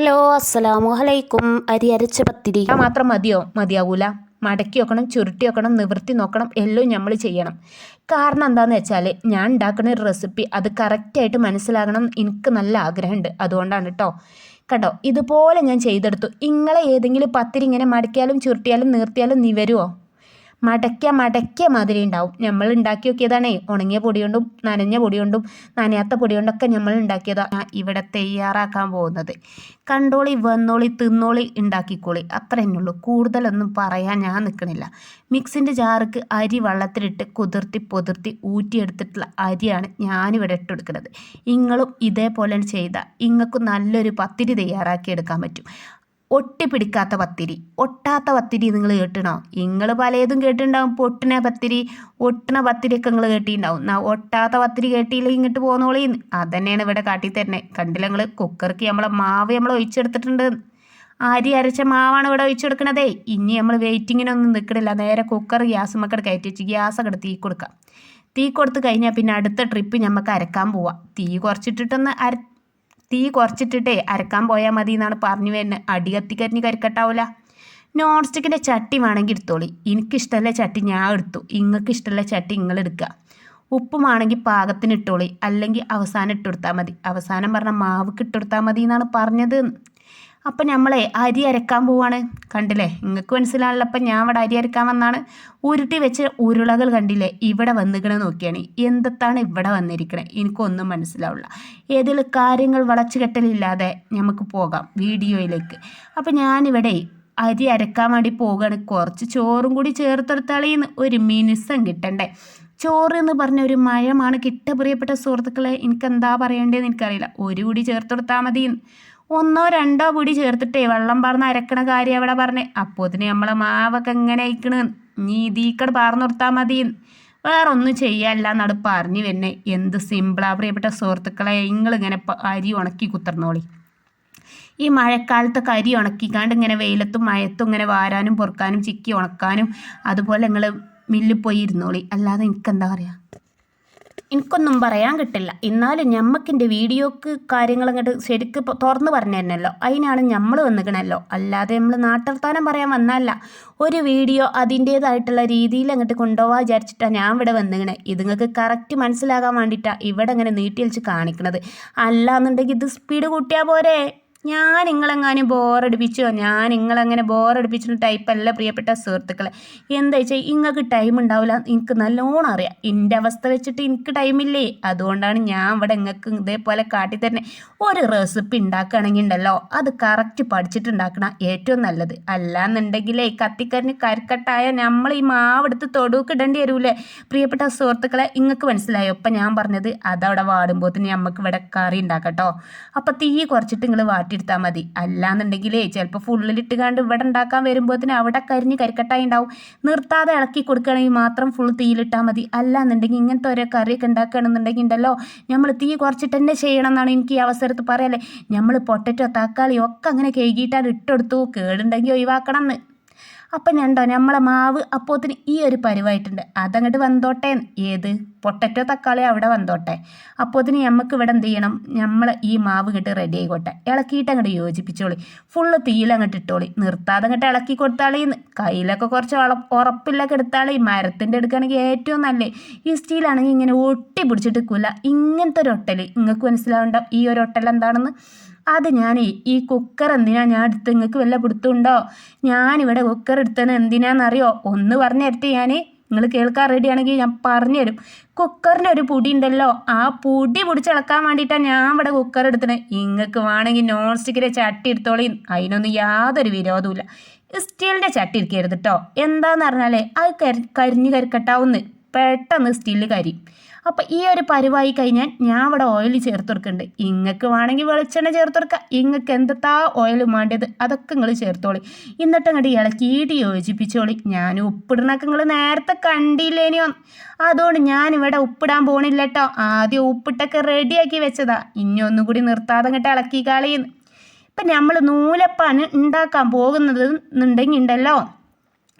Hello അസ്സലാമു അലൈക്കും അരി അരച്ച പത്തിരി. മാത്രം മതിയോ? മതിയാവൂല. മടക്കി വെക്കണം ചുരുട്ടി വെക്കണം നിവൃത്തി നോക്കണം എല്ലാം നമ്മൾ ചെയ്യണം. കാരണം എന്താണെന്ന് വെച്ചാൽ ഞാൻ ഉണ്ടാക്കുന്ന ഒരു റെസിപ്പി അത് കറക്റ്റായിട്ട് മനസ്സിലാകണം എനിക്ക് നല്ല ആഗ്രഹമുണ്ട്. അതുകൊണ്ടാണ് കേട്ടോ കേട്ടോ ഇതുപോലെ ഞാൻ ചെയ്തെടുത്തു. നിങ്ങളെ ഏതെങ്കിലും പത്തിരി ഇങ്ങനെ മടക്കിയാലും ചുരുട്ടിയാലും നീർത്തിയാലും നിവരുമോ മടക്കിയ മടക്കിയ മാതിരി ഉണ്ടാവും. നമ്മൾ ഉണ്ടാക്കി നോക്കിയതാണേ ഉണങ്ങിയ പൊടി കൊണ്ടും നനഞ്ഞ പൊടി കൊണ്ടും നനയാത്ത പൊടി കൊണ്ടൊക്കെ നമ്മൾ ഉണ്ടാക്കിയതാണ് ഇവിടെ തയ്യാറാക്കാൻ പോകുന്നത്. കണ്ടോളി വന്നോളി തിന്നോളി ഉണ്ടാക്കിക്കോളി. അത്ര തന്നെയുള്ളൂ കൂടുതലൊന്നും പറയാൻ ഞാൻ നിൽക്കണില്ല മിക്സിന്റെ ജാർക്ക് അരി വെള്ളത്തിലിട്ട് കുതിർത്തി പൊതിർത്തി ഊറ്റിയെടുത്തിട്ടുള്ള അരിയാണ് ഞാനിവിടെ ഇട്ടെടുക്കുന്നത് ഇങ്ങളും ഇതേപോലെ ചെയ്താൽ നിങ്ങൾക്ക് നല്ലൊരു പത്തിരി തയ്യാറാക്കി എടുക്കാൻ പറ്റും. ഒട്ടിപ്പിടിക്കാത്ത പത്തിരി. ഒട്ടാത്ത പത്തിരി നിങ്ങൾ കേട്ടണോ നിങ്ങൾ പലതും കേട്ടിട്ടുണ്ടാവും. പൊട്ടിന പത്തിരി ഒട്ടണ പത്തിരിയൊക്കെ നിങ്ങൾ കേട്ടിട്ടുണ്ടാവും. എന്നാ ഒട്ടാത്ത പത്തിരി കേട്ടിയില്ല ഇങ്ങോട്ട് പോന്നോളി. അതന്നെയാണ് ഇവിടെ കാട്ടി തരണേ കണ്ടില്ല നിങ്ങൾ കുക്കർക്ക് നമ്മളെ മാവ് നമ്മൾ ഒഴിച്ചെടുത്തിട്ടുണ്ട്. അരി അരച്ച മാവാണ് ഇവിടെ ഒഴിച്ചെടുക്കണതേ. ഇനി നമ്മൾ വെയിറ്റിങ്ങിനൊന്നും നിൽക്കണില്ല നേരെ കുക്കർ ഗ്യാസ് മക്കടെ കയറ്റി വെച്ച് ഗ്യാസ് അങ്ങോട്ട് തീ കൊടുക്കാം. തീ കൊടുത്ത് കഴിഞ്ഞാൽ പിന്നെ അടുത്ത ട്രിപ്പ് നമുക്ക് അരക്കാൻ പോവാം. തീ കുറച്ചിട്ടിട്ടൊന്ന് അര തീ കുറച്ചിട്ടിട്ടേ അരക്കാൻ പോയാൽ മതി എന്നാണ് പറഞ്ഞു വരുന്നത് അടി കത്തിക്കരിഞ്ഞ് കരിക്കട്ടാവില്ല നോൺ സ്റ്റിക്കിന്റെ ചട്ടി വേണമെങ്കിൽ എടുത്തോളി. എനിക്കിഷ്ടമല്ല ചട്ടി ഞാൻ എടുത്തു. ഇങ്ങൾക്ക് ഇഷ്ടമുള്ള ചട്ടി നിങ്ങൾ എടുക്കുക ഉപ്പുമാണെങ്കിൽ പാകത്തിന് ഇട്ടോളി. അല്ലെങ്കിൽ അവസാനം ഇട്ടുകൊടുത്താൽ മതി. അവസാനം പറഞ്ഞ മാവ് ഇട്ടുകൊടുത്താൽ മതി എന്നാണ് പറഞ്ഞത്. അപ്പം നമ്മളെ അരി അരക്കാൻ പോവാണ്. കണ്ടില്ലേ? നിങ്ങൾക്ക് മനസ്സിലാണല്ലോ. അപ്പം ഞാൻ ഇവിടെ അരി അരക്കാൻ വന്നാണ്. ഉരുട്ടി വെച്ച് ഉരുളകൾ കണ്ടില്ലേ? ഇവിടെ വന്നിക്കണ നോക്കിയാണ്. എന്തത്താണ് ഇവിടെ വന്നിരിക്കണേ? എനിക്കൊന്നും മനസ്സിലാവില്ല. ഏതിൽ കാര്യങ്ങൾ വളച്ചു കെട്ടലില്ലാതെ നമുക്ക് പോകാം വീഡിയോയിലേക്ക്. അപ്പം ഞാനിവിടെ അരി അരക്കാൻ വേണ്ടി പോവുകയാണ് കുറച്ച് ചോറും കൂടി ചേർത്തെടുത്താളീന്ന് ഒരു മിനുസം കിട്ടണ്ടേ. ചോറ് എന്ന് പറഞ്ഞ ഒരു മയമാണ് കിട്ട പ്രിയപ്പെട്ട സുഹൃത്തുക്കളെ എനിക്ക് എന്താ പറയേണ്ടതെന്ന് എനിക്കറിയില്ല. ഒരു കൂടി ചേർത്തെടുത്താൽ മതി ഒന്നോ രണ്ടോ പൊടി ചേർത്തിട്ടേ വെള്ളം പറഞ്ഞ് അരക്കണ കാര്യം അവിടെ പറഞ്ഞേ. അപ്പോൾ ഇതിന് നമ്മളെ മാവൊക്കെ എങ്ങനെ അയക്കണ്? നീ ഇതീക്കട് പറഞ്ഞു നിർത്താൽ മതി. വേറെ ഒന്നും ചെയ്യാല്ല എന്നാണ് പറഞ്ഞു വരുന്നേ. എന്ത് സിമ്പിളാ പ്രിയപ്പെട്ട സുഹൃത്തുക്കളെ നിങ്ങളിങ്ങനെ അരി ഉണക്കി കുത്തർന്നോളി. ഈ മഴക്കാലത്തൊക്കെ കരി ഉണക്കിക്കാണ്ട് ഇങ്ങനെ വെയിലത്തും മഴത്തും ഇങ്ങനെ വാരാനും പൊറുക്കാനും ചിക്കി ഉണക്കാനും അതുപോലെ നിങ്ങൾ മില്ലിൽ പോയി ഇരുന്നോളി. അല്ലാതെ എനിക്കെന്താ പറയുക എനിക്കൊന്നും പറയാൻ കിട്ടില്ല. എന്നാലും ഞമ്മക്കിന്റെ വീഡിയോക്ക് കാര്യങ്ങൾ അങ്ങോട്ട് ശരിക്ക് തുറന്ന് പറഞ്ഞു തരണല്ലോ അതിനാണ് നമ്മൾ വന്നിക്കണല്ലോ. അല്ലാതെ നമ്മൾ നാട്ടർത്താനം പറയാൻ വന്നല്ല ഒരു വീഡിയോ അതിന്റേതായിട്ടുള്ള രീതിയിൽ അങ്ങോട്ട് കൊണ്ടുപോകാൻ വിചാരിച്ചിട്ടാണ് ഞാൻ ഇവിടെ വന്നിങ്ങനെ ഇത് നിങ്ങൾക്ക് കറക്റ്റ് മനസ്സിലാകാൻ വേണ്ടിയിട്ടാണ് ഇവിടെ അങ്ങനെ നീട്ടി വലിച്ച് കാണിക്കണത്. അല്ലാന്നുണ്ടെങ്കിൽ ഇത് സ്പീഡ് കൂട്ടിയാൽ പോരെ. ഞാൻ നിങ്ങളെങ്ങാനും ബോറടിപ്പിച്ചോ ഞാൻ നിങ്ങളങ്ങനെ ബോറടിപ്പിച്ചിട്ട് ടൈപ്പല്ല പ്രിയപ്പെട്ട സുഹൃത്തുക്കളെ. എന്താ വെച്ചാൽ ഇങ്ങൾക്ക് ടൈം ഉണ്ടാവില്ല എനിക്ക് നല്ലോണം അറിയാം. എന്റെ അവസ്ഥ വെച്ചിട്ട് എനിക്ക് ടൈമില്ലേ അതുകൊണ്ടാണ് ഞാൻ ഇവിടെ നിങ്ങൾക്ക് ഇതേപോലെ കാട്ടിത്തന്നെ ഒരു റെസിപ്പി ഉണ്ടാക്കുകയാണെങ്കിൽ ഉണ്ടല്ലോ അത് കറക്റ്റ് പഠിച്ചിട്ടുണ്ടാക്കണ ഏറ്റവും നല്ലത്. അല്ലാന്നുണ്ടെങ്കിലേ കത്തിക്കറിന് കരിക്കട്ടായ നമ്മൾ ഈ മാവെടുത്ത് തൊടുക്ക് ഇടേണ്ടി വരൂലേ? പ്രിയപ്പെട്ട സുഹൃത്തുക്കളെ ഇങ്ങൾക്ക് മനസ്സിലായോ? ഇപ്പം ഞാൻ പറഞ്ഞത് അതവിടെ വാടുമ്പോൾ തന്നെ നമുക്ക് ഇവിടെ കറി ഉണ്ടാക്കട്ടോ അപ്പം തീ കുറച്ചിട്ട് നിങ്ങൾ വാട്ടി മാറ്റിയെടുത്താൽ മതി. അല്ലാന്നുണ്ടെങ്കിലേ ചിലപ്പോൾ ഫുള്ളിലിട്ട് കണ്ട് ഇവിടെ ഉണ്ടാക്കാൻ വരുമ്പോഴത്തേന് അവിടെ കരിഞ്ഞ് കരിക്കട്ടായി ഉണ്ടാവും. നിർത്താതെ ഇളക്കി കൊടുക്കുകയാണെങ്കിൽ മാത്രം ഫുൾ തീയിലിട്ടാൽ മതി. അല്ലാന്നുണ്ടെങ്കിൽ ഇങ്ങനത്തെ ഓരോ കറിയൊക്കെ ഉണ്ടാക്കുകയാണെന്നുണ്ടെങ്കിൽ ഉണ്ടല്ലോ നമ്മൾ തീ കുറച്ചിട്ട് തന്നെ ചെയ്യണം എന്നാണ് എനിക്ക് ഈ അവസരത്ത് പറയല്ലേ. നമ്മൾ പൊട്ടറ്റോ തക്കാളിയോ ഒക്കെ അങ്ങനെ കഴുകിയിട്ടാണ് ഇട്ടെടുത്തു. കേടുണ്ടെങ്കിൽ ഒഴിവാക്കണം എന്ന് അപ്പം ഞണ്ടോ നമ്മളെ മാവ് അപ്പോത്തിന് ഈ ഒരു പരിവായിട്ടുണ്ട്. അതങ്ങോട്ട് വന്നോട്ടെ. ഏത്? പൊട്ടറ്റോ തക്കാളി അവിടെ വന്നോട്ടെ. അപ്പോത്തിന് നമുക്ക് ഇവിടെ എന്ത് ചെയ്യണം? നമ്മൾ ഈ മാവ് കിട്ടി റെഡി ആയിക്കോട്ടെ. ഇളക്കിയിട്ട് അങ്ങോട്ട് യോജിപ്പിച്ചോളി. ഫുള്ള് തീയിൽ അങ്ങോട്ട് ഇട്ടോളി. നിർത്താതെ അങ്ങോട്ട് ഇളക്കി കൊടുത്താളിന്ന്. കയ്യിലൊക്കെ കുറച്ച് ഉറപ്പില്ലൊക്കെ എടുത്താളി. മരത്തിന്റെ എടുക്കുകയാണെങ്കിൽ ഏറ്റവും നല്ല. ഈ സ്റ്റീലാണെങ്കിൽ ഇങ്ങനെ ഒട്ടി പിടിച്ചിട്ട് നിൽക്കില്ല ഇങ്ങനത്തെ ഒരു ഒട്ടൽ നിങ്ങൾക്ക് മനസ്സിലാവേണ്ട? ഈ ഒരു ഒട്ടൽ എന്താണെന്ന് അത് ഞാൻ ഈ കുക്കർ എന്തിനാ ഞാൻ എടുത്ത് നിങ്ങൾക്ക് വല്ല പിടുത്തുണ്ടോ ഞാനിവിടെ കുക്കർ എടുത്തത് എന്തിനാണെന്നറിയോ ഒന്ന് പറഞ്ഞു തരട്ടെ ഞാൻ നിങ്ങൾ കേൾക്കാൻ റെഡിയാണെങ്കിൽ ഞാൻ പറഞ്ഞുതരും കുക്കറിന്റെ ഒരു പൊടി ഉണ്ടല്ലോ ആ പൊടി പൊടിച്ചിളക്കാൻ വേണ്ടിയിട്ടാണ് ഞാൻ ഇവിടെ കുക്കർ എടുത്തത്. നിങ്ങൾക്ക് വേണമെങ്കിൽ നോൺ സ്റ്റിക്കിന്റെ ചട്ടി എടുത്തോളി. അതിനൊന്നും യാതൊരു വിരോധമില്ല സ്റ്റീലിന്റെ ചട്ടി ഇരിക്കരുത് കേട്ടോ എന്താണെന്ന് പറഞ്ഞാൽ അത് കരി കരിഞ്ഞ് കരിക്കട്ടാവുന്ന്. പെട്ടെന്ന് സ്റ്റീലിൽ കരി അപ്പോൾ ഈ ഒരു പരിവായി കഴിഞ്ഞാൽ ഞാൻ ഇവിടെ ഓയിൽ ചേർത്ത് കൊടുക്കുന്നുണ്ട് ഇങ്ങക്ക് വേണമെങ്കിൽ വെളിച്ചെണ്ണ ചേർത്ത് കൊടുക്കുക ഇങ്ങക്ക് എന്തത്താ ഓയിൽ വേണ്ടത്? അതൊക്കെ നിങ്ങൾ ചേർത്തോളി. എന്നിട്ട് അങ്ങോട്ട് ഇളക്കിയിട്ട് യോജിപ്പിച്ചോളി. ഞാൻ ഉപ്പിടണൊക്കെ നിങ്ങൾ നേരത്തെ കണ്ടില്ലേനിയോ അതുകൊണ്ട് ഞാൻ ഇവിടെ ഉപ്പിടാൻ പോണില്ല കേട്ടോ ആദ്യം ഉപ്പിട്ടൊക്കെ റെഡിയാക്കി വെച്ചതാ. ഇനി ഒന്നും കൂടി നിർത്താതെ അങ്ങോട്ട് ഇളക്കി കളിയെന്ന് ഇപ്പം നമ്മൾ നൂലപ്പാണ് ഉണ്ടാക്കാൻ പോകുന്നത് എന്നുണ്ടെങ്കിൽ ഉണ്ടല്ലോ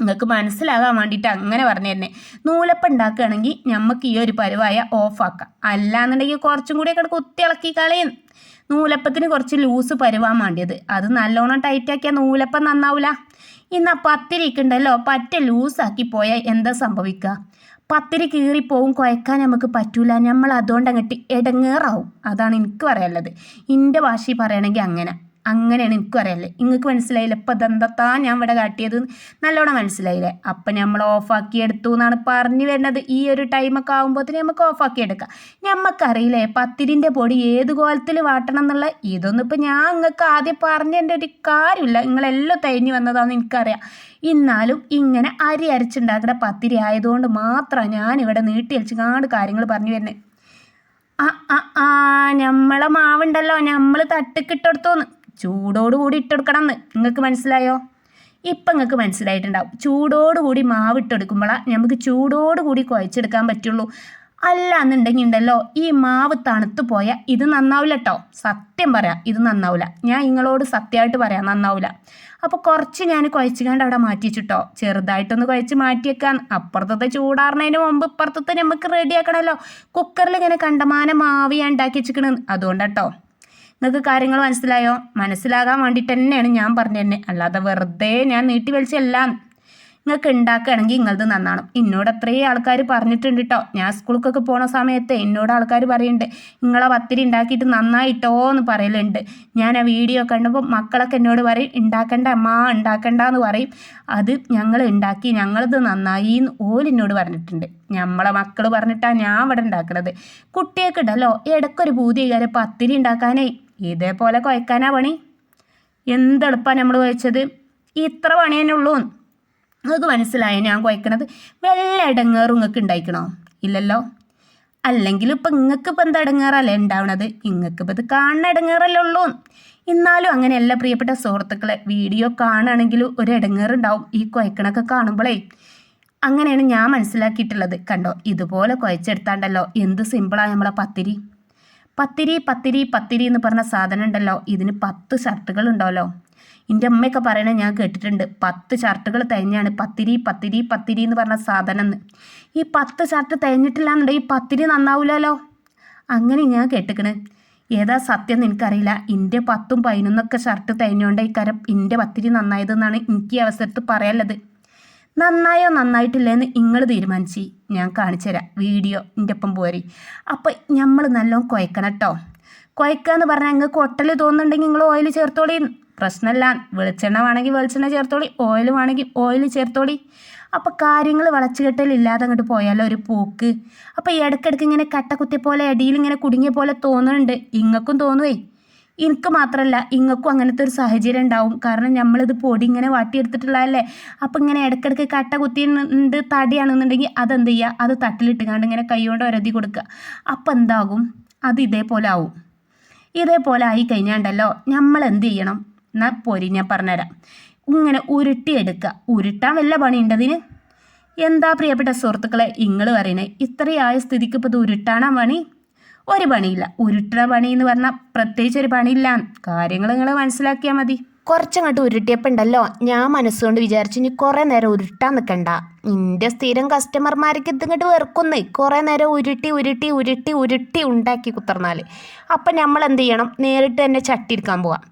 നിങ്ങൾക്ക് മനസ്സിലാകാൻ വേണ്ടിയിട്ട് അങ്ങനെ പറഞ്ഞു തന്നെ നൂലപ്പം ഉണ്ടാക്കുകയാണെങ്കിൽ നമുക്ക് ഈ ഒരു പരുവായ ഓഫാക്കാം അല്ലാന്നുണ്ടെങ്കിൽ കുറച്ചും കൂടി ഒക്കെ കുത്തി ഇളക്കി കളയും. നൂലപ്പത്തിന് കുറച്ച് ലൂസ് പരുവാൻ വേണ്ടിയത് അത് നല്ലോണം ടൈറ്റാക്കിയാൽ നൂലപ്പം നന്നാവില്ല ഇന്ന് ആ പത്തിരിക്കുണ്ടല്ലോ പറ്റ ലൂസാക്കി പോയാൽ എന്താ സംഭവിക്കുക പത്തിരി കീറിപ്പോവും കുഴക്കാൻ നമുക്ക് പറ്റൂല. നമ്മൾ അതുകൊണ്ട് അങ്ങോട്ട് ഇടങ്ങേറാവും അതാണ് എനിക്ക് പറയാനുള്ളത്. എന്റെ ഭാഷയിൽ പറയുകയാണെങ്കിൽ അങ്ങനെ. അങ്ങനെയാണ് എനിക്കും അറിയാല്ലേ. നിങ്ങൾക്ക് മനസ്സിലായില്ല? ഇപ്പം ദന്തത്താ ഞാൻ ഇവിടെ കാട്ടിയത്? നല്ലോണം മനസ്സിലായില്ലേ? അപ്പം നമ്മൾ ഓഫാക്കി എടുത്തു എന്നാണ് പറഞ്ഞു വരുന്നത്. ഈ ഒരു ടൈമൊക്കെ ആകുമ്പോഴത്തേന് നമുക്ക് ഓഫാക്കി എടുക്കാം. നമുക്കറിയില്ലേ പത്തിരിന്റെ പൊടി ഏത് കോലത്തിൽ വാട്ടണം എന്നുള്ള ഇതൊന്നും ഇപ്പം ഞാൻ നിങ്ങൾക്ക് ആദ്യം പറഞ്ഞതിന്റെ ഒരു കാര്യമില്ല. നിങ്ങളെല്ലാം തേഞ്ഞു വന്നതാണെന്ന് എനിക്കറിയാം. എന്നാലും ഇങ്ങനെ അരി അരച്ചുണ്ടാക്കുന്ന പത്തിരി ആയതുകൊണ്ട് മാത്രമാണ് ഞാനിവിടെ നീട്ടി അരച്ച് കാട് കാര്യങ്ങൾ പറഞ്ഞു വരുന്നത് ആ ആ ആ നമ്മളെ മാവുണ്ടല്ലോ. നമ്മൾ തട്ടിക്കിട്ടെടുത്തോന്ന്. ചൂടോടുകൂടി ഇട്ടെടുക്കണം എന്ന് നിങ്ങൾക്ക് മനസ്സിലായോ? ഇപ്പം നിങ്ങൾക്ക് മനസ്സിലായിട്ടുണ്ടാവും. ചൂടോടുകൂടി മാവ് ഇട്ടെടുക്കുമ്പോഴാണ് നമുക്ക് ചൂടോടുകൂടി കുഴച്ചെടുക്കാൻ പറ്റുള്ളൂ. അല്ല എന്നുണ്ടെങ്കിൽ ഉണ്ടല്ലോ ഈ മാവ് തണുത്തു പോയാൽ ഇത് നന്നാവില്ല കേട്ടോ സത്യം പറയാം ഇത് നന്നാവില്ല ഞാൻ നിങ്ങളോട് സത്യമായിട്ട് പറയാം നന്നാവില്ല അപ്പോൾ കുറച്ച് ഞാൻ കുഴച്ചുകൊണ്ട് അവിടെ മാറ്റി വെച്ചിട്ടോ ചെറുതായിട്ടൊന്ന് കുഴച്ച് മാറ്റിയേക്കാൻ അപ്പുറത്തത്തെ ചൂടാറുന്നതിന് മുമ്പ് ഇപ്പുറത്തത്തെ നമുക്ക് റെഡിയാക്കണമല്ലോ കുക്കറിൽ ഇങ്ങനെ കണ്ടമാനം മാവ് ഞാൻ ഉണ്ടാക്കി വെച്ചിരിക്കണത് അതുകൊണ്ടാട്ടോ നിങ്ങൾക്ക് കാര്യങ്ങൾ മനസ്സിലായോ? മനസ്സിലാകാൻ വേണ്ടിയിട്ട് തന്നെയാണ് ഞാൻ പറഞ്ഞു തന്നെ. അല്ലാതെ വെറുതെ ഞാൻ നീട്ടി വലിച്ചല്ല. നിങ്ങൾക്ക് ഉണ്ടാക്കുകയാണെങ്കിൽ നിങ്ങളത് നന്നാണ്. എന്നോട് അത്രയും ആൾക്കാർ പറഞ്ഞിട്ടുണ്ട് കേട്ടോ ഞാൻ സ്കൂൾക്കൊക്കെ പോണ സമയത്ത് എന്നോട് ആൾക്കാർ പറയുന്നുണ്ട് നിങ്ങളെ പത്തിരി ഉണ്ടാക്കിയിട്ട് നന്നായിട്ടോ എന്ന് പറയലുണ്ട്. ഞാൻ ആ വീഡിയോ കണ്ടപ്പോൾ മക്കളൊക്കെ എന്നോട് പറയും ഉണ്ടാക്കണ്ട അമ്മ ഉണ്ടാക്കണ്ട എന്ന് പറയും. അത് ഞങ്ങൾ ഉണ്ടാക്കി ഞങ്ങളത് നന്നായി എന്ന് ഓലെന്നോട് പറഞ്ഞിട്ടുണ്ട്. നമ്മളെ മക്കൾ പറഞ്ഞിട്ടാണ് ഞാൻ ഇവിടെ ഉണ്ടാക്കുന്നത് കുട്ടിയൊക്കെ ഉണ്ടല്ലോ ഇടയ്ക്കൊരു കാര്യം പത്തിരി ഉണ്ടാക്കാനേ ഇതേപോലെ കുഴക്കാനാ പണി. എന്തെളുപ്പാണ് നമ്മൾ കുഴച്ചത് ഇത്ര പണി തന്നെ ഉള്ളൂ. നിങ്ങൾക്ക് മനസ്സിലായ ഞാൻ കുഴക്കണത് വെള്ള ഇടങ്ങേറും നിങ്ങൾക്ക് ഉണ്ടായിക്കണോ? ഇല്ലല്ലോ. അല്ലെങ്കിൽ ഇപ്പം നിങ്ങൾക്ക് ഇപ്പം എന്താ ഇടങ്ങേറല്ലേ ഉണ്ടാവണത്? നിങ്ങൾക്ക് ഇപ്പം ഇത് കാണുന്ന ഇടങ്ങേറല്ലേ ഉള്ളൂ. എന്നാലും അങ്ങനെയല്ല പ്രിയപ്പെട്ട സുഹൃത്തുക്കളെ വീഡിയോ കാണുകയാണെങ്കിലും ഒരു ഇടങ്ങേറുണ്ടാവും ഈ കുഴക്കണൊക്കെ കാണുമ്പോഴേ അങ്ങനെയാണ് ഞാൻ മനസ്സിലാക്കിയിട്ടുള്ളത്. കണ്ടോ? ഇതുപോലെ കുഴച്ചെടുത്താണ്ടല്ലോ എന്ത് സിമ്പിളാണ് നമ്മളെ പത്തിരി. പത്തിരി പത്തിരി പത്തിരി എന്ന് പറഞ്ഞ സാധനം ഉണ്ടല്ലോ ഇതിന് പത്ത് ഷർട്ടുകൾ ഉണ്ടാവല്ലോ എന്റെ അമ്മയൊക്കെ പറയണത് ഞാൻ കേട്ടിട്ടുണ്ട്. പത്ത് ഷർട്ടുകൾ തേഞ്ഞാണ്. പത്തിരി പത്തിരി പത്തിരി എന്ന് പറഞ്ഞ സാധനം എന്ന്. ഈ പത്ത് ഷർട്ട് തേഞ്ഞിട്ടില്ല എന്നുണ്ടെങ്കിൽ പത്തിരി നന്നാവില്ലല്ലോ അങ്ങനെ ഞാൻ കേട്ടിക്കണ്. ഏതാ സത്യം എനിക്കറിയില്ല. എന്റെ പത്തും പതിനൊന്നൊക്കെ ഷർട്ട് തേഞ്ഞോണ്ട് ഈ കരം എന്റെ പത്തിരി നന്നായതെന്നാണ് എനിക്ക് ഈ അവസരത്ത് പറയാനുള്ളത്. നന്നായോ നന്നായിട്ടില്ലെന്ന് നിങ്ങൾ തീരുമാനിച്ച്. ഞാൻ കാണിച്ചു തരാം. വീഡിയോ എന്റെ ഒപ്പം പോരി. അപ്പോൾ നമ്മൾ നല്ലോണം കുഴക്കണം കേട്ടോ കുഴക്കാന്ന് പറഞ്ഞാൽ നിങ്ങൾക്ക് ഒട്ടൽ തോന്നുന്നുണ്ടെങ്കിൽ നിങ്ങൾ ഓയിൽ ചേർത്തോളി. പ്രശ്നമല്ല വെളിച്ചെണ്ണ വേണമെങ്കിൽ വെളിച്ചെണ്ണ ചേർത്തോളി. ഓയിൽ വേണമെങ്കിൽ ഓയിൽ ചേർത്തോളി. അപ്പോൾ കാര്യങ്ങൾ വളച്ചുകെട്ടലില്ലാതെ അങ്ങോട്ട് പോയാലോ ഒരു പോക്ക്. അപ്പോൾ ഇടയ്ക്കിടയ്ക്ക് ഇങ്ങനെ കട്ട കുത്തിയ പോലെ അടിയിൽ ഇങ്ങനെ കുടുങ്ങിയ പോലെ തോന്നുന്നുണ്ട് ഇങ്ങക്കും തോന്നുവേ. എനിക്ക് മാത്രമല്ല ഇങ്ങക്കും അങ്ങനത്തെ ഒരു സാഹചര്യം ഉണ്ടാവും. കാരണം നമ്മളിത് പൊടി ഇങ്ങനെ വാട്ടിയെടുത്തിട്ടുള്ളതല്ലേ? അപ്പം ഇങ്ങനെ ഇടയ്ക്കിടയ്ക്ക് കട്ട കുത്തിണ്ടി തടിയാണെന്നുണ്ടെങ്കിൽ അതെന്ത് ചെയ്യുക? അത് തട്ടിലിട്ടുകൊണ്ട് ഇങ്ങനെ കൈകൊണ്ട് ഒരതി കൊടുക്കുക. അപ്പം എന്താകും? അത് ഇതേപോലെ ആവും. ഇതേപോലെ ആയി കഴിഞ്ഞാണ്ടല്ലോ നമ്മൾ എന്ത് ചെയ്യണം? എന്നാൽ പൊരി ഞാൻ പറഞ്ഞുതരാം. ഇങ്ങനെ ഉരുട്ടിയെടുക്കുക. ഉരുട്ടാൻ വല്ല പണിയുണ്ടതിന്? എന്താ പ്രിയപ്പെട്ട സുഹൃത്തുക്കളെ നിങ്ങൾ പറയണേ ഇത്രയായ സ്ഥിതിക്ക് ഇപ്പോൾ ഇത് ഉരുട്ടാനാ പണി? ഒരു പണിയില്ല. ഉരുട്ടണ പണി എന്ന് പറഞ്ഞാൽ പ്രത്യേകിച്ച് ഒരു പണിയില്ല. കാര്യങ്ങൾ നിങ്ങൾ മനസ്സിലാക്കിയാൽ മതി. കുറച്ചങ്ങോട്ട് ഉരുട്ടിയപ്പോൾ ഉണ്ടല്ലോ ഞാൻ മനസ്സുകൊണ്ട് വിചാരിച്ചു ഇനി കുറേ നേരം ഉരുട്ടാൻ നിൽക്കണ്ട നിന്റെ സ്ഥിരം കസ്റ്റമർമാർക്ക് ഇതിങ്ങോട്ട് വെറുക്കുന്നു. കുറേ നേരം ഉരുട്ടി ഉരുട്ടി ഉരുട്ടി ഉരുട്ടി ഉണ്ടാക്കി കുത്തർന്നാൽ അപ്പം നമ്മൾ എന്ത് ചെയ്യണം? നേരിട്ട് തന്നെ ചട്ടി പോവാം.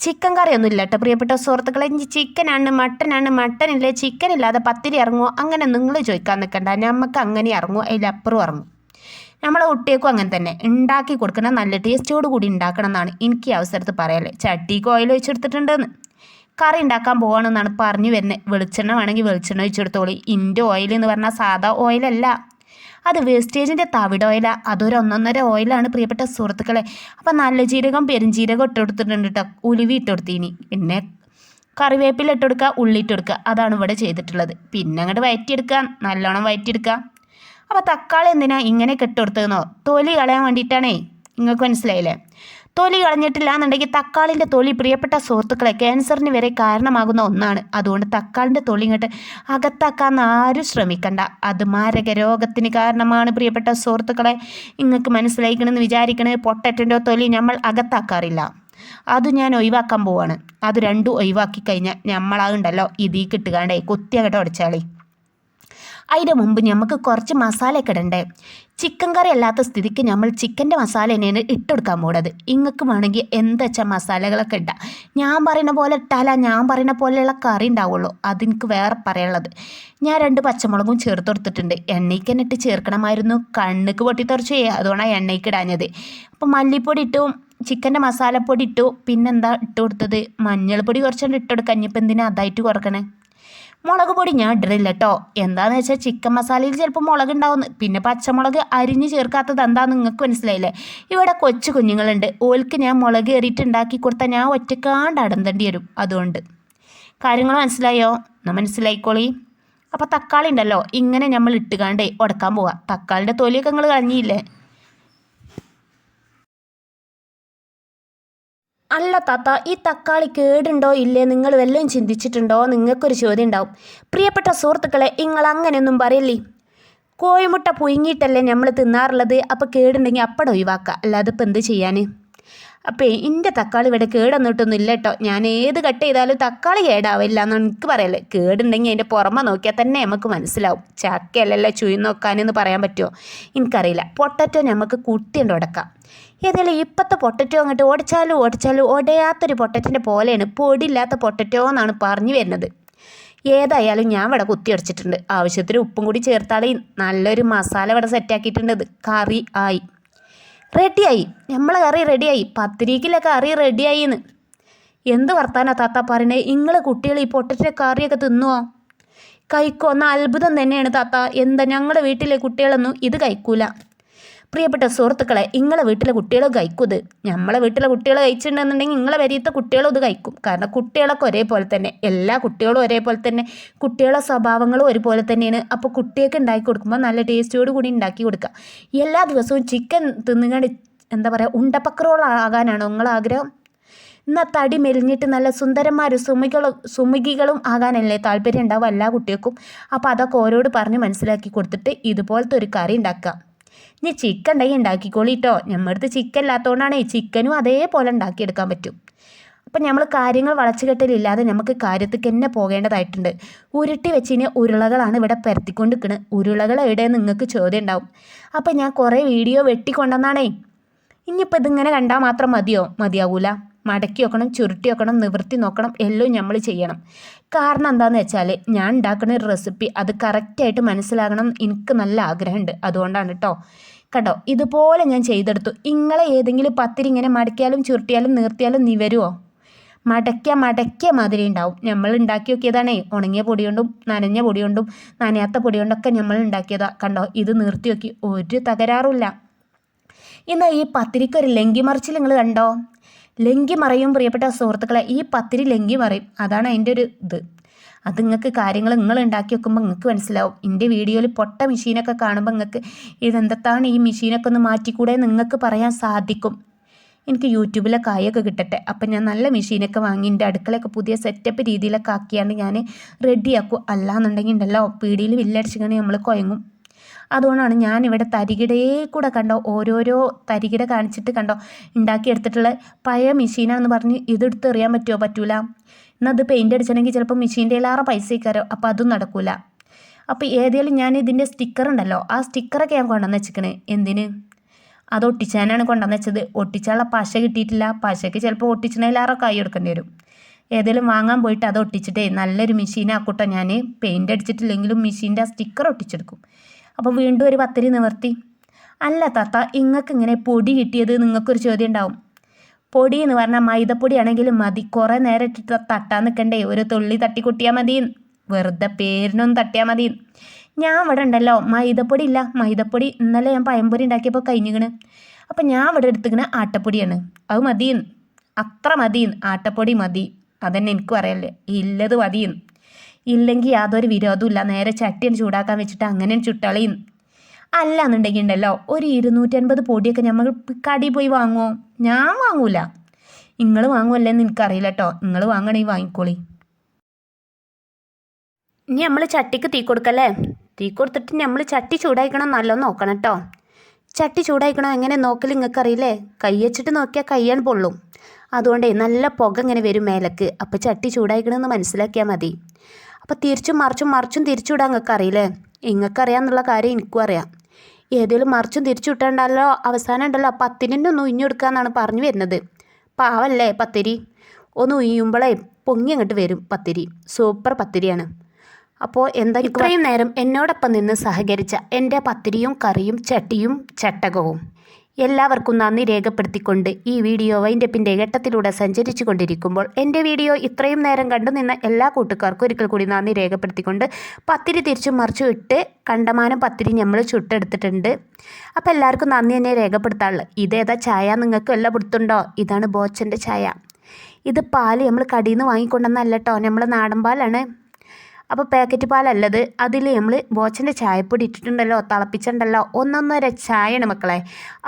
ചിക്കൻ കറിയൊന്നും ഇല്ല കേട്ടോ പ്രിയപ്പെട്ട സുഹൃത്തുക്കളെ. ചിക്കനാണ് മട്ടനാണ് മട്ടൻ ഇല്ലേ? ചിക്കൻ ഇല്ലാതെ പത്തിരി ഇറങ്ങുമോ അങ്ങനെ നിങ്ങൾ ചോദിക്കാൻ നിൽക്കണ്ട നമുക്ക് അങ്ങനെ ഇറങ്ങുമോ അതിലപ്പുറം ഇറങ്ങും. നമ്മളെ കുട്ടികൾക്കും അങ്ങനെ തന്നെ. ഉണ്ടാക്കി കൊടുക്കണം നല്ല ടേസ്റ്റോട് കൂടി ഉണ്ടാക്കണം എന്നാണ് എനിക്ക് ഈ അവസരത്ത് പറയല്ലേ ചട്ടിക്ക് ഓയിൽ ഒഴിച്ചെടുത്തിട്ടുണ്ടെന്ന് കറി ഉണ്ടാക്കാൻ പോവാണെന്നാണ് പറഞ്ഞു വരുന്നത്. വെളിച്ചെണ്ണ വേണമെങ്കിൽ വെളിച്ചെണ്ണ ഒഴിച്ചെടുത്തോളി ഇന്റെ ഓയിൽ എന്ന് പറഞ്ഞാൽ സാധാ ഓയിലല്ല അത് വേസ്റ്റേജിന്റെ തവിട് ഓയിലാണ് അതൊരു ഒന്നൊന്നര ഓയിലാണ് പ്രിയപ്പെട്ട സുഹൃത്തുക്കളെ. അപ്പം നല്ല ജീരകം പെരുംജീരകം ഇട്ടെടുത്തിട്ടുണ്ട് കേട്ടോ ഉലുവി ഇട്ടെടുത്തീനി പിന്നെ കറിവേപ്പില ഇട്ടെടുക്കുക ഉള്ളി ഇട്ടെടുക്കുക അതാണ് ഇവിടെ ചെയ്തിട്ടുള്ളത്. പിന്നെ അങ്ങോട്ട് വയറ്റിയെടുക്കുക. നല്ലോണം വയറ്റിയെടുക്കുക. അപ്പോൾ തക്കാളി എന്തിനാ ഇങ്ങനെ കെട്ടുകൊടുത്തതെന്നോ? തൊലി കളയാൻ വേണ്ടിയിട്ടാണേ. നിങ്ങൾക്ക് മനസ്സിലായില്ലേ? തൊലി കളഞ്ഞിട്ടില്ല എന്നുണ്ടെങ്കിൽ തക്കാളിന്റെ തൊലി പ്രിയപ്പെട്ട സുഹൃത്തുക്കളെ ക്യാൻസറിന് വരെ കാരണമാകുന്ന ഒന്നാണ്. അതുകൊണ്ട് തക്കാളിന്റെ തൊലി ഇങ്ങോട്ട് അകത്താക്കാൻ ആരും ശ്രമിക്കണ്ട. അത് മാരക രോഗത്തിന് കാരണമാണ് പ്രിയപ്പെട്ട സുഹൃത്തുക്കളെ. നിങ്ങൾക്ക് മനസ്സിലായിക്കണമെന്ന് വിചാരിക്കണേ പൊട്ടറ്റന്റെ തൊലി നമ്മൾ അകത്താക്കാറില്ല. അത് ഞാൻ ഒഴിവാക്കാൻ പോവാണ്. അത് രണ്ടും ഒഴിവാക്കി കഴിഞ്ഞാൽ നമ്മളാകുണ്ടല്ലോ ഇതീ കിട്ടുകാണ്ടേ. കുത്തി അങ്ങോട്ട് അതിന്റെ മുമ്പ് നമുക്ക് കുറച്ച് മസാലയൊക്കെ ഇടണ്ടേ? ചിക്കൻ കറി അല്ലാത്ത സ്ഥിതിക്ക് നമ്മൾ ചിക്കന്റെ മസാല തന്നെയാണ് ഇട്ടെടുക്കാൻ പോണത്. ഇങ്ങക്ക് വേണമെങ്കിൽ എന്താ വെച്ചാൽ മസാലകളൊക്കെ ഇടാം. ഞാൻ പറയുന്ന പോലെ ഇട്ടാല ഞാൻ പറയുന്ന പോലെയുള്ള കറി ഉണ്ടാവുള്ളൂ. അതെനിക്ക് വേറെ പറയാനുള്ളത്. ഞാൻ രണ്ട് പച്ചമുളകും ചേർത്ത് കൊടുത്തിട്ടുണ്ട്. എണ്ണയ്ക്ക് തന്നെ ഇട്ട് ചേർക്കണമായിരുന്നു. കണ്ണുക്ക് പൊട്ടിത്തെറിച്ച് അതുകൊണ്ടാണ് എണ്ണയ്ക്ക് ഇടാഞ്ഞത്. അപ്പോൾ മല്ലിപ്പൊടി ഇട്ടു ചിക്കന്റെ മസാലപ്പൊടി ഇട്ടു. പിന്നെന്താ ഇട്ട് കൊടുത്തത്? മഞ്ഞൾപ്പൊടി കുറച്ചുകൊണ്ട് ഇട്ട് കൊടുക്കാം. ഇനിയിപ്പോൾ എന്തിനാ അതായിട്ട് കുറക്കണേ? മുളക് പൊടി ഞാൻ ഇട്ടിട്ടില്ല കേട്ടോ എന്താന്ന് വെച്ചാൽ ചിക്കൻ മസാലയിൽ ചിലപ്പോൾ മുളക് ഉണ്ടാവുന്നു പിന്നെ പച്ചമുളക് അരിഞ്ഞ് ചേർക്കാത്തത് എന്താന്ന് നിങ്ങൾക്ക് മനസ്സിലായില്ലേ? ഇവിടെ കൊച്ചു കുഞ്ഞുങ്ങളുണ്ട്. ഓൽക്ക് ഞാൻ മുളക് ഏറിയിട്ട് ഉണ്ടാക്കി കൊടുത്താൽ ഞാൻ ഒറ്റക്കാണ്ട് അടന്തേണ്ടി വരും. അതുകൊണ്ട്. കാര്യങ്ങൾ മനസ്സിലായോ? എന്നാൽ മനസ്സിലായിക്കോളി. അപ്പോൾ തക്കാളി ഉണ്ടല്ലോ. ഇങ്ങനെ നമ്മൾ ഇട്ടുകാണ്ടേ ഉടക്കാൻ പോവാം. തക്കാളിന്റെ തൊലിയൊക്കെ നിങ്ങൾ കളഞ്ഞില്ലേ? അല്ല താത്ത ഈ തക്കാളി കേടുണ്ടോ ഇല്ലേ നിങ്ങൾ വല്ലതും ചിന്തിച്ചിട്ടുണ്ടോ? നിങ്ങൾക്കൊരു ചോദ്യം ഉണ്ടാവും പ്രിയപ്പെട്ട സുഹൃത്തുക്കളെ നിങ്ങൾ അങ്ങനെയൊന്നും പറയല്ലേ? കോഴിമുട്ട പുഴുങ്ങിയിട്ടല്ലേ നമ്മൾ തിന്നാറുള്ളത്? അപ്പോൾ കേടുണ്ടെങ്കിൽ അപ്പടെ ഒഴിവാക്കുക. അല്ലാതെ ഇപ്പം എന്ത് ചെയ്യാൻ? അപ്പോൾ എന്റെ തക്കാളി ഇവിടെ കേടൊന്നിട്ടൊന്നും ഇല്ല കേട്ടോ ഞാൻ ഏത് കട്ട് ചെയ്താലും തക്കാളി കേടാവില്ല എന്ന് എനിക്ക് പറയല്ലേ കേടുണ്ടെങ്കിൽ അതിന്റെ പുറമെ നോക്കിയാൽ തന്നെ നമുക്ക് മനസ്സിലാവും. ചക്കയല്ലല്ലോ ചുയി നോക്കാനെന്ന് പറയാൻ പറ്റുമോ? എനിക്കറിയില്ല. പൊട്ടറ്റോ നമുക്ക് കുട്ടിയുണ്ട് ഉടക്കാം. ഏതായാലും ഇപ്പോഴത്തെ പൊട്ടറ്റോ അങ്ങോട്ട് ഓടിച്ചാലും ഓടിച്ചാലും ഒടയാത്തൊരു പൊട്ടറ്റിന്റെ പോലെയാണ്. പൊടിയില്ലാത്ത പൊട്ടറ്റോ എന്നാണ് പറഞ്ഞു വരുന്നത്. ഏതായാലും ഞാൻ ഇവിടെ കുത്തി അടിച്ചിട്ടുണ്ട്. ആവശ്യത്തിന് ഉപ്പും കൂടി ചേർത്താൽ നല്ലൊരു മസാല ഇവിടെ സെറ്റാക്കിയിട്ടുണ്ട് കറി ആയി. റെഡിയായി. നമ്മളെ കറി റെഡിയായി. പത്തിരിക്കിലെ കറി റെഡിയായി എന്ന് എന്ത് വർത്താനാ താത്ത പറയണേ? നിങ്ങൾ കുട്ടികൾ ഈ പൊട്ടറ്റ കറിയൊക്കെ തിന്നുവോ കഴിക്കോ? എന്ന അത്ഭുതം തന്നെയാണ് താത്ത. എന്താ ഞങ്ങളുടെ വീട്ടിലെ കുട്ടികളൊന്നും ഇത് കഴിക്കൂല. പ്രിയപ്പെട്ട സുഹൃത്തുക്കളെ നിങ്ങളെ വീട്ടിലെ കുട്ടികളും കഴിക്കും ഇത് നമ്മളെ വീട്ടിലെ കുട്ടികൾ കഴിച്ചിട്ടുണ്ടെന്നുണ്ടെങ്കിൽ നിങ്ങളെ വരിയത്തെ കുട്ടികളും ഇത് കഴിക്കും. കാരണം കുട്ടികളൊക്കെ ഒരേപോലെ തന്നെ എല്ലാ കുട്ടികളും ഒരേപോലെ തന്നെ കുട്ടികളെ സ്വഭാവങ്ങളും ഒരുപോലെ തന്നെയാണ്. അപ്പോൾ കുട്ടിയൊക്കെ ഉണ്ടാക്കി കൊടുക്കുമ്പോൾ നല്ല ടേസ്റ്റോട് കൂടി ഉണ്ടാക്കി കൊടുക്കുക. എല്ലാ ദിവസവും ചിക്കൻ തിന്നുകൊണ്ട് എന്താ പറയുക ഉണ്ടപ്പക്രോളാകാനാണോ നിങ്ങളെ ആഗ്രഹം? എന്നാൽ തടി മെലിഞ്ഞിട്ട് നല്ല സുന്ദരന്മാരും സുമികളും സുമികികളും ആകാനല്ലേ താല്പര്യം ഉണ്ടാവും എല്ലാ കുട്ടികൾക്കും. അപ്പോൾ അതൊക്കെ ഓരോട് പറഞ്ഞ് മനസ്സിലാക്കി കൊടുത്തിട്ട് ഇതുപോലത്തെ ഒരു കറി ഉണ്ടാക്കുക. ഇനി ചിക്കൻ ഉണ്ടെങ്കിൽ ഉണ്ടാക്കിക്കോളിട്ടോ ഞമ്മടുത്ത് ചിക്കൻ ഇല്ലാത്തതുകൊണ്ടാണ് ചിക്കനും അതേപോലെ ഉണ്ടാക്കിയെടുക്കാൻ പറ്റും. അപ്പം നമ്മൾ കാര്യങ്ങൾ വളച്ചുകെട്ടലില്ലാതെ നമുക്ക് കാര്യത്തേക്ക് തന്നെ പോകേണ്ടതായിട്ടുണ്ട്. ഉരുട്ടി വെച്ച് കഴിഞ്ഞാൽ ഉരുളകളാണ് ഇവിടെ പരത്തിക്കൊണ്ട് നിൽക്കുന്നത് ഉരുളകൾ എവിടെ നിങ്ങൾക്ക് ചോദ്യം ഉണ്ടാവും അപ്പം ഞാൻ കുറേ വീഡിയോ വെട്ടിക്കൊണ്ടെന്നാണേ. ഇനിയിപ്പോൾ ഇതിങ്ങനെ കണ്ടാൽ മാത്രം മതിയോ? മതിയാവൂല. മടക്കി വെക്കണം ചുരുട്ടി വെക്കണം നിവൃത്തി നോക്കണം എല്ലാം നമ്മൾ ചെയ്യണം. കാരണം എന്താണെന്ന് വെച്ചാൽ ഞാൻ ഉണ്ടാക്കുന്ന ഒരു റെസിപ്പി അത് കറക്റ്റായിട്ട് മനസ്സിലാകണം എനിക്ക് നല്ല ആഗ്രഹമുണ്ട്. അതുകൊണ്ടാണ് കേട്ടോ കേട്ടോ ഇതുപോലെ ഞാൻ ചെയ്തെടുത്തു. ഇങ്ങളെ ഏതെങ്കിലും പത്തിരി ഇങ്ങനെ മടക്കിയാലും ചുരുട്ടിയാലും നിർത്തിയാലും നിവരുമോ മടക്കിയ മടക്കിയ മാതിരി ഉണ്ടാവും. നമ്മൾ ഉണ്ടാക്കി നോക്കിയതാണേ. ഉണങ്ങിയ പൊടി കൊണ്ടും നനഞ്ഞ പൊടി കൊണ്ടും നനയാത്ത പൊടി കൊണ്ടൊക്കെ നമ്മൾ ഉണ്ടാക്കിയതാ. കണ്ടോ? ഇത് നിർത്തി നോക്കി. ഒരു തകരാറുമില്ല എന്നാൽ ഈ പത്തിരിക്കൊരു ലങ്കി മറിച്ചിൽ നിങ്ങൾ കണ്ടോ? ലങ്കി മറയും പ്രിയപ്പെട്ട സുഹൃത്തുക്കളെ. ഈ പത്തിരി ലങ്കി മറയും. അതാണ് അതിന്റെ ഒരു ഇത്. അത് നിങ്ങൾക്ക് കാര്യങ്ങൾ നിങ്ങൾ ഉണ്ടാക്കി വെക്കുമ്പോൾ നിങ്ങൾക്ക് മനസ്സിലാവും. എന്റെ വീഡിയോയിൽ പൊട്ട മെഷീനൊക്കെ കാണുമ്പോൾ നിങ്ങൾക്ക് ഇതെന്താണ് ഈ മെഷീനൊക്കെ ഒന്ന് മാറ്റിക്കൂടെ നിങ്ങൾക്ക് പറയാൻ സാധിക്കും. എനിക്ക് യൂട്യൂബിലെ കായൊക്കെ കിട്ടട്ടെ. അപ്പം ഞാൻ നല്ല മെഷീനൊക്കെ വാങ്ങി എന്റെ അടുക്കളയൊക്കെ പുതിയ സെറ്റപ്പ് രീതിയിലൊക്കെ ആക്കിയാണ് ഞാൻ റെഡിയാക്കും അല്ലാന്നുണ്ടെങ്കിൽ ഉണ്ടല്ലോ പീടിയിൽ വില്ലടിച്ചിങ്ങനെ നമ്മൾ കുഴങ്ങും അതുകൊണ്ടാണ് ഞാൻ ഇവിടെ തരികിടയെ കൂടെ കണ്ടോ ഓരോരോ തരികിട കാണിച്ചിട്ട് കണ്ടോ ഉണ്ടാക്കിയെടുത്തിട്ടുള്ള പഴയ മെഷീനാണെന്ന് പറഞ്ഞ് ഇതെടുത്ത് എറിയാൻ പറ്റുമോ? പറ്റൂല. എന്നാൽ അത് പെയിന്റ് അടിച്ചിട്ടുണ്ടെങ്കിൽ ചിലപ്പോൾ മെഷീന്റെ ഇല്ലാറ പൈസ കയറോ. അപ്പോൾ അതും നടക്കൂല. അപ്പോൾ ഏതെങ്കിലും ഞാൻ ഇതിന്റെ സ്റ്റിക്കർ ഉണ്ടല്ലോ ആ സ്റ്റിക്കറൊക്കെ ഞാൻ കൊണ്ടുവന്ന് വെച്ചിക്കണേ. എന്തിന്? അത് ഒട്ടിച്ചാനാണ് കൊണ്ടുവന്ന് വെച്ചത്. ഒട്ടിച്ചാലുള്ള പശ കിട്ടിയിട്ടില്ല. പശയ്ക്ക് ചിലപ്പോൾ ഒട്ടിച്ചതിലേറെ കൈ എടുക്കേണ്ടി വരും. ഏതെങ്കിലും വാങ്ങാൻ പോയിട്ട് അത് ഒട്ടിച്ചിട്ടേ നല്ലൊരു മെഷീനാക്കൂട്ടോ ഞാൻ പെയിന്റ് അടിച്ചിട്ടില്ലെങ്കിലും മെഷീന്റെ ആ സ്റ്റിക്കർ ഒട്ടിച്ചെടുക്കും. അപ്പോൾ വീണ്ടും ഒരു പത്തിരി നിവർത്തി. അല്ല താത്ത നിങ്ങൾക്ക് ഇങ്ങനെ പൊടി കിട്ടിയത് നിങ്ങൾക്കൊരു ചോദ്യം ഉണ്ടാവും. പൊടി എന്ന് പറഞ്ഞാൽ മൈദപ്പൊടിയാണെങ്കിലും മതി. കുറേ നേരം ഇട്ടിട്ട് തട്ടാൻ നിൽക്കണ്ടേ ഒരു തുള്ളി തട്ടി കുട്ടിയാൽ മതി. വെറുതെ പേരിനൊന്നും തട്ടിയാൽ മതി. ഞാൻ ഇവിടെ ഉണ്ടല്ലോ. മൈദപ്പൊടി ഇല്ല. മൈദപ്പൊടി ഇന്നലെ ഞാൻ പഴംപൊരി ഉണ്ടാക്കിയപ്പോൾ കഴിഞ്ഞിക്കണ്. അപ്പം ഞാൻ ഇവിടെ എടുത്തിക്കണ ആട്ടപ്പൊടിയാണ്. അത് മതി. അത്ര മതി. ആട്ടപ്പൊടി മതി. അതന്നെ എനിക്ക് പറയല്ലേ ഇല്ലത് മതി. ഇല്ലെങ്കിൽ യാതൊരു വിരോധവും ഇല്ല നേരെ ചട്ടിയൻ ചൂടാക്കാൻ വെച്ചിട്ട് അങ്ങനെ ചുട്ടളിയും. അല്ല എന്നുണ്ടെങ്കിൽ ഉണ്ടല്ലോ ഒരു ഇരുന്നൂറ്റൻപത് പൊടിയൊക്കെ നമ്മൾ കടയിൽ പോയി വാങ്ങുമോ ഞാൻ വാങ്ങൂല. നിങ്ങൾ വാങ്ങുമല്ലേന്ന് എനിക്കറിയില്ല കേട്ടോ നിങ്ങൾ വാങ്ങണമെങ്കിൽ വാങ്ങിക്കോളി. ഇനി നമ്മൾ ചട്ടിക്ക് തീ കൊടുക്കല്ലേ? തീ കൊടുത്തിട്ട് നമ്മൾ ചട്ടി ചൂടായിക്കണം നല്ലോണം നോക്കണം കേട്ടോ ചട്ടി ചൂടായിക്കണം എങ്ങനെ നോക്കൽ നിങ്ങൾക്ക് അറിയില്ലേ കൈ വെച്ചിട്ട് നോക്കിയാൽ കയ്യാൻ പൊള്ളും. അതുകൊണ്ടേ നല്ല പുക ഇങ്ങനെ വരും മേലക്ക്. അപ്പോൾ ചട്ടി ചൂടായിക്കണമെന്ന് മനസ്സിലാക്കിയാൽ മതി. അപ്പോൾ തിരിച്ചും മറിച്ചും മറിച്ചും തിരിച്ചുവിടാൻ നിങ്ങൾക്ക് അറിയില്ലേ? നിങ്ങൾക്ക് അറിയാമെന്നുള്ള കാര്യം എനിക്കും അറിയാം. ഏതെങ്കിലും മറിച്ചും തിരിച്ചു വിട്ടാണ്ടല്ലോ അവസാനം ഉണ്ടല്ലോ പത്തിരിന്റെ ഒന്ന് എന്നാണ് പറഞ്ഞു വരുന്നത്. പാവല്ലേ പത്തിരി? ഒന്ന് ഉയ്യുമ്പോഴേ പൊങ്ങി അങ്ങോട്ട് വരും പത്തിരി. സൂപ്പർ പത്തിരിയാണ്. അപ്പോൾ എന്താ ഇത്രയും നേരം എന്നോടൊപ്പം നിന്ന് സഹകരിച്ച എന്റെ പത്തിരിയും കറിയും ചട്ടിയും ചട്ടകവും എല്ലാവർക്കും നന്ദി രേഖപ്പെടുത്തിക്കൊണ്ട് ഈ വീഡിയോ വൈൻഡപ്പിന്റെ ഘട്ടത്തിലൂടെ സഞ്ചരിച്ചു കൊണ്ടിരിക്കുമ്പോൾ എന്റെ വീഡിയോ ഇത്രയും നേരം കണ്ടു നിന്ന എല്ലാ കൂട്ടുകാർക്കും ഒരിക്കൽ കൂടി നന്ദി രേഖപ്പെടുത്തിക്കൊണ്ട് പത്തിരി തിരിച്ചും മറിച്ചു ഇട്ട് കണ്ടമാനം പത്തിരി നമ്മൾ ചുട്ടെടുത്തിട്ടുണ്ട്. അപ്പോൾ എല്ലാവർക്കും നന്ദി തന്നെ രേഖപ്പെടുത്താറുള്ളത് ഇതേതാ ചായ? നിങ്ങൾക്ക് എല്ലാം കൊടുത്തുണ്ടോ ഇതാണ് ബോച്ചന്റെ ചായ. ഇത് പാൽ നമ്മൾ കടിയിൽ നിന്ന് വാങ്ങിക്കൊണ്ടെന്നല്ല നമ്മൾ നാടൻ പാലാണ്. അപ്പോൾ പാക്കറ്റ് പാലല്ലത്? അതിൽ നമ്മൾ ബോച്ചന്റെ ചായപ്പൊടി ഇട്ടിട്ടുണ്ടല്ലോ തിളപ്പിച്ചിട്ടുണ്ടല്ലോ ഒന്നൊന്നര ചായയാണ് മക്കളെ.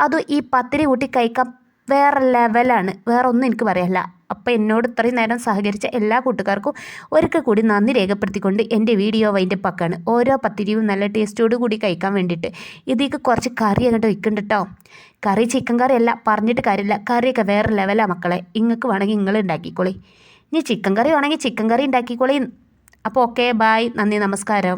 അതും ഈ പത്തിരി കൂട്ടി കഴിക്കാൻ വേറെ ലെവലാണ് വേറെ ഒന്നും എനിക്ക് പറയാനില്ല. അപ്പോൾ എന്നോട് ഇത്രയും നേരം സഹകരിച്ച എല്ലാ കൂട്ടുകാർക്കും ഒരിക്കൽ കൂടി നന്ദി രേഖപ്പെടുത്തിക്കൊണ്ട് എന്റെ വീഡിയോ വൈന്റെ പക്കാണ്. ഓരോ പത്തിരിയും നല്ല ടേസ്റ്റോട് കൂടി കഴിക്കാൻ വേണ്ടിയിട്ട്. ഇതിക്ക് കുറച്ച് കറി അങ്ങോട്ട് വയ്ക്കുന്നുണ്ട് കേട്ടോ കറി ചിക്കൻ കറി അല്ല പറഞ്ഞിട്ട് കാര്യമില്ല. കറിയൊക്കെ വേറെ ലെവലാണ് മക്കളെ. ഇങ്ങൾക്ക് വേണമെങ്കിൽ നിങ്ങൾ ഉണ്ടാക്കിക്കോളി ഇനി ചിക്കൻ കറി വേണമെങ്കിൽ ചിക്കൻ കറി ഉണ്ടാക്കിക്കോളി അപ്പോൾ ഓക്കെ ബായ് നന്ദി നമസ്കാരം.